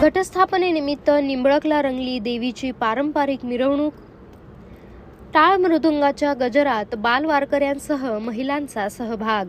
घटस्थापनेनिमित्त निंबळकला रंगली देवीची पारंपरिक मिरवणूक. टाळ मृदुंगाच्या गजरात बालवारकऱ्यांसह महिलांचा सहभाग.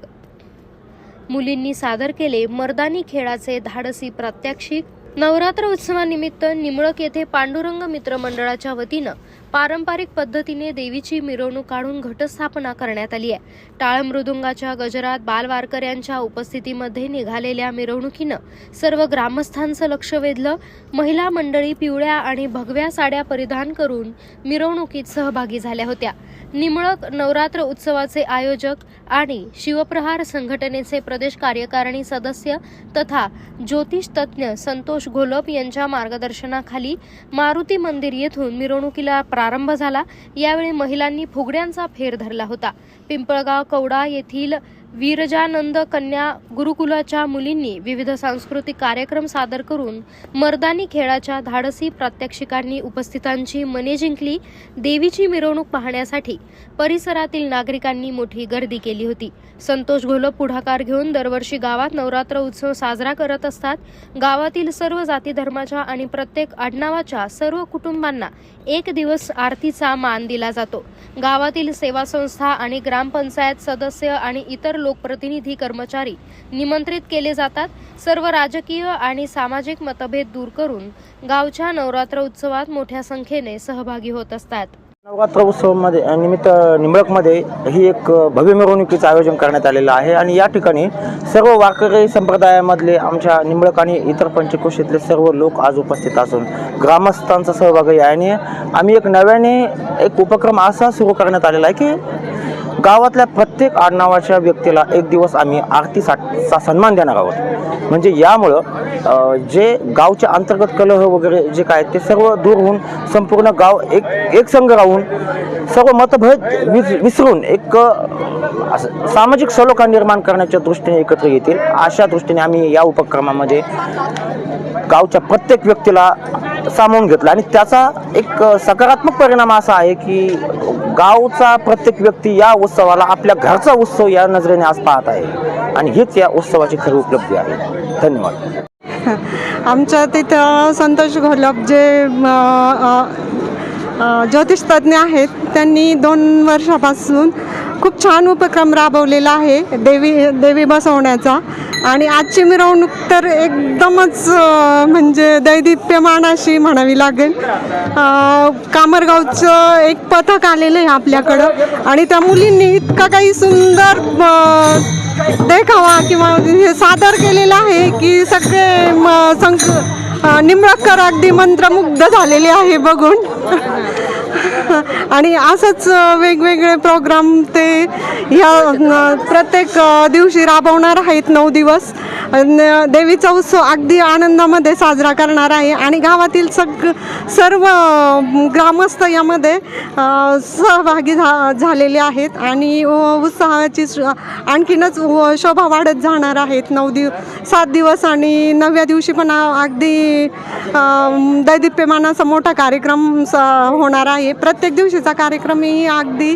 मुलींनी सादर केले मर्दानी खेळाचे धाडसी प्रात्यक्षिक. नवरात्र उत्सवानिमित्त निमळक येथे पांडुरंग मित्र मंडळाच्या वतीनं पारंपरिक पद्धतीने देवीची मिरवणूक काढून घटस्थापना करण्यात आली आहे. टाळ मृदुंगाच्या गजरात बालवारकऱ्यांच्या उपस्थितीमध्ये निघालेल्या मिरवणुकीनं सर्व ग्रामस्थांचं लक्ष वेधलं. महिला मंडळी पिवळ्या आणि भगव्या साड्या परिधान करून मिरवणुकीत सहभागी झाल्या होत्या. निमळक नवरात्र उत्सवाचे आयोजक आणि शिवप्रहार संघटनेचे प्रदेश कार्यकारिणी सदस्य तथा ज्योतिष तज्ज्ञ संतोष घोलप यांच्या मार्गदर्शनाखाली मारुती मंदिर येथून मिरवणुकीला प्रारंभ झाला. यावेळी महिलांनी फुगड्यांचा फेर धरला होता. पिंपळगाव कवडा येथील वीरजानंद कन्या गुरुकुलाच्या मुलींनी विविध सांस्कृतिक कार्यक्रम सादर करून मर्दानी खेळाच्या धाडसी प्रात्यक्षिकांनी उपस्थितांची मने जिंकली. देवीची मिरवणूक पाहण्यासाठी परिसरातील नागरिकांनी मोठी गर्दी केली होती. संतोष घोलप पुढाकार घेऊन दरवर्षी गावात नवरात्र उत्सव साजरा करत असतात. गावातील सर्व जाती धर्माच्या आणि प्रत्येक आडनावाच्या सर्व कुटुंबांना एक दिवस आरतीचा मान दिला जातो. गावातील सेवा संस्था आणि ग्रामपंचायत सदस्य आणि इतर लोकप्रतिनिधी कर्मचारी निमंत्रित केले जातात. सर्व राजकीय आणि सामाजिक मतभेद दूर करून गावच्या नवरात्र उत्सवात मोठ्या संख्येने सहभागी होत असतात. नवरात्र उत्सवामध्ये निमित्त निंबळकमध्ये ही एक भव्य मिरवणुकीचं आयोजन करण्यात आलेलं आहे आणि या ठिकाणी सर्व वारकरी संप्रदायामधले आमच्या निंबळक आणि इतर पंचकोशीतले सर्व लोक आज उपस्थित असून ग्रामस्थांचा सहभागी आहे. आणि आम्ही एक नव्याने एक उपक्रम असा सुरू करण्यात आलेला आहे की गावातल्या प्रत्येक आडनावाच्या व्यक्तीला एक दिवस आम्ही आरतीचा सन्मान देणार आहोत. म्हणजे यामुळं जे गावच्या अंतर्गत कलह वगैरे जे काय ते सर्व दूर होऊन संपूर्ण गाव एक एक संघ राहून सर्व मतभेद विस विसरून एक असं सामाजिक सलोखा निर्माण करण्याच्या दृष्टीने एकत्र येतील. अशा दृष्टीने आम्ही या उपक्रमामध्ये गावच्या प्रत्येक व्यक्तीला सामावून घेतलं. आणि त्याचा एक सकारात्मक परिणाम असा आहे की गावचा प्रत्येक व्यक्ती या उत्सवाला आपल्या घरचा उत्सव या नजरेने आज पाहत आहे. आणि हीच या उत्सवाची खरी उपलब्धी आहे. धन्यवाद. आमच्या तिथं संतोष घोलप जे ज्योतिष अ, ज्योतिषतज्ञ आहेत त्यांनी दोन वर्षापासून खूप छान उपक्रम राबवलेला आहे देवी देवी बसवण्याचा. आणि आजची मिरवणूक तर एकदमच म्हणजे दैदिप्यमान अशी म्हणावी लागेल. कामरगावचं एक पथक आलेलं आहे आपल्याकडं. आणि त्या मुलींनी इतका काही सुंदर देखावा किंवा हे सादर केलेलं आहे की सगळे म, संक निमळकर अगदी मंत्रमुग्ध झालेले आहे बघून. आणि असंच वेगवेगळे प्रोग्राम ते ह्या प्रत्येक दिवशी राबवणार आहेत नऊ दिवस. देवीचा उत्सव अगदी आनंदामध्ये साजरा करणार आहे. आणि गावातील सग सर्व ग्रामस्थ यामध्ये सहभागी झा झालेले आहेत. आणि उत्साहाची श- आणखीनच व- शोभा वाढत जाणार आहेत. नऊ दिव सात दिवस आणि नवव्या दिवशी पण अगदी दैदिप्यमानाचा मोठा कार्यक्रम स होणार आहे. प्रत्येक दिवशीचा कार्यक्रम ही अगदी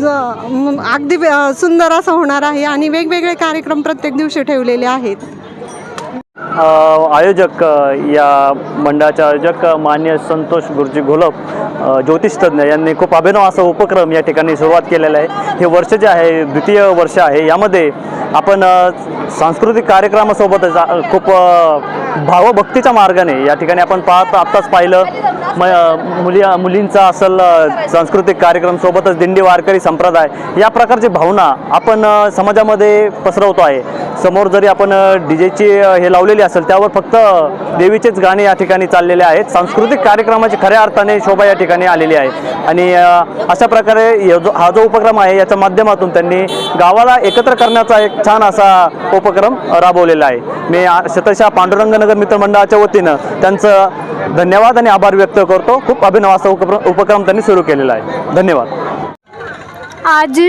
ज- अगदी सुंदर असा होणार आहे. आणि वेगवेगळे कार्यक्रम प्रत्येक दिवशी ठेवलेले आहेत. आयोजक या मंडळाचे आयोजक मान्य संतोष गुरुजी घोलप ज्योतिषतज्ञ यांनी खूप अभिनव असा उपक्रम या ठिकाणी सुरुवात केलेला आहे. हे वर्ष जे आहे द्वितीय वर्ष आहे. यामध्ये आपण सांस्कृतिक कार्यक्रमासोबतच खूप भावभक्तीच्या मार्गाने या ठिकाणी आपण पाहत आत्ताच पाहिलं. म मुली मुलींचा असल सांस्कृतिक कार्यक्रम सोबतच दिंडी वारकरी संप्रदाय या प्रकारची भावना आपण समाजामध्ये पसरवतो आहे. समोर जरी आपण डी जेची हे लावलेली असेल त्यावर फक्त देवीचेच गाणे या ठिकाणी चाललेले आहेत. सांस्कृतिक कार्यक्रमाची खऱ्या अर्थाने शोभा या ठिकाणी आलेली आहे. आणि अशा प्रकारे जो- हा जो उपक्रम आहे याच्या माध्यमातून त्यांनी गावाला एकत्र करण्याचा एक छान असा उपक्रम राबवलेला आहे. मी शतशा पांडुरंगनगर मित्रमंडळाच्या वतीनं त्यांचं धन्यवाद आभार व्यक्त करते. खूप अभिनव असा उपक्रम सुरू केलेला आहे. धन्यवाद. आज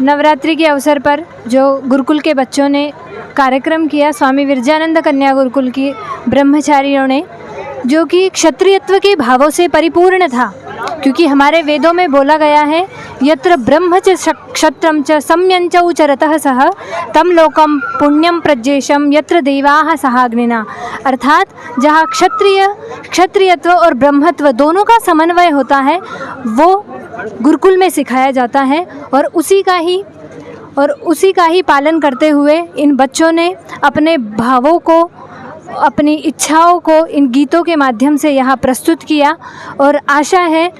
नवरात्रि के अवसर पर जो गुरुकुल के बच्चों ने कार्यक्रम किया, स्वामी विरजानंद कन्या गुरुकुल की ब्रह्मचारियों ने जो कि क्षत्रियत्व के भावों से परिपूर्ण था, क्योंकि हमारे वेदों में बोला गया है, यत्र ब्रह्म च क्षत्रम च सम्यं च उचरतः सह तम लोकम पुण्यम प्रज्येशम यत्र देवा सहाग्निना। अर्थात, जहाँ क्षत्रिय, क्षत्रियत्व और ब्रह्मत्व दोनों का समन्वय होता है, वो गुरुकुल में सिखाया जाता है और उसी का ही, और उसी का ही पालन करते हुए इन बच्चों ने अपने भावों को अपनी इच्छाओं को इन गीतों के माध्यम से यहाँ प्रस्तुत किया और आशा है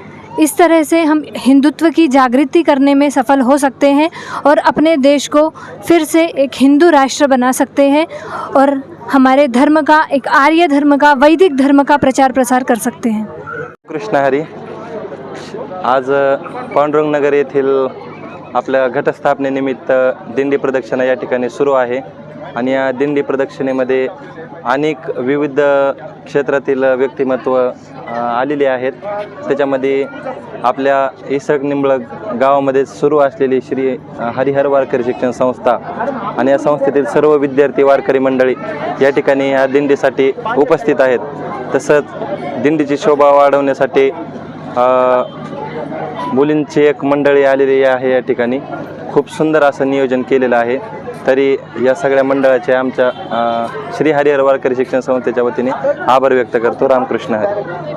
इस तरह से हम हिंदुत्व की जागृति करने में सफल हो सकते हैं और अपने देश को फिर से एक हिंदू राष्ट्र बना सकते हैं और हमारे धर्म का, एक आर्य धर्म का, वैदिक धर्म का प्रचार प्रसार कर सकते हैं। कृष्ण हरी, आज, पांडुरंग नगर येथील आपल्या घटस्थापनेनिमित्त दिंडी प्रदक्षिणा या ठिकाणी सुरू आहे आणि या दिंडी प्रदक्षिणेमध्ये अनेक विविध क्षेत्रातील व्यक्तिमत्व आलेले आहेत. त्याच्यामध्ये आपल्या इसक निंबळक गावामध्ये सुरू असलेली श्री हरिहर वारकरी शिक्षण संस्था आणि या संस्थेतील सर्व विद्यार्थी वारकरी मंडळी या ठिकाणी या दिंडीसाठी उपस्थित आहेत. तसंच दिंडीची शोभा वाढवण्यासाठी मुलींची एक मंडळी आलेली आहे या ठिकाणी. खूप सुंदर असं नियोजन केलेलं आहे. तरी या सगळ्या मंडळाचे आमच्या श्री हरिहर वारकरी शिक्षण संस्थेच्या वतीने आभार व्यक्त करतो. रामकृष्ण हरी.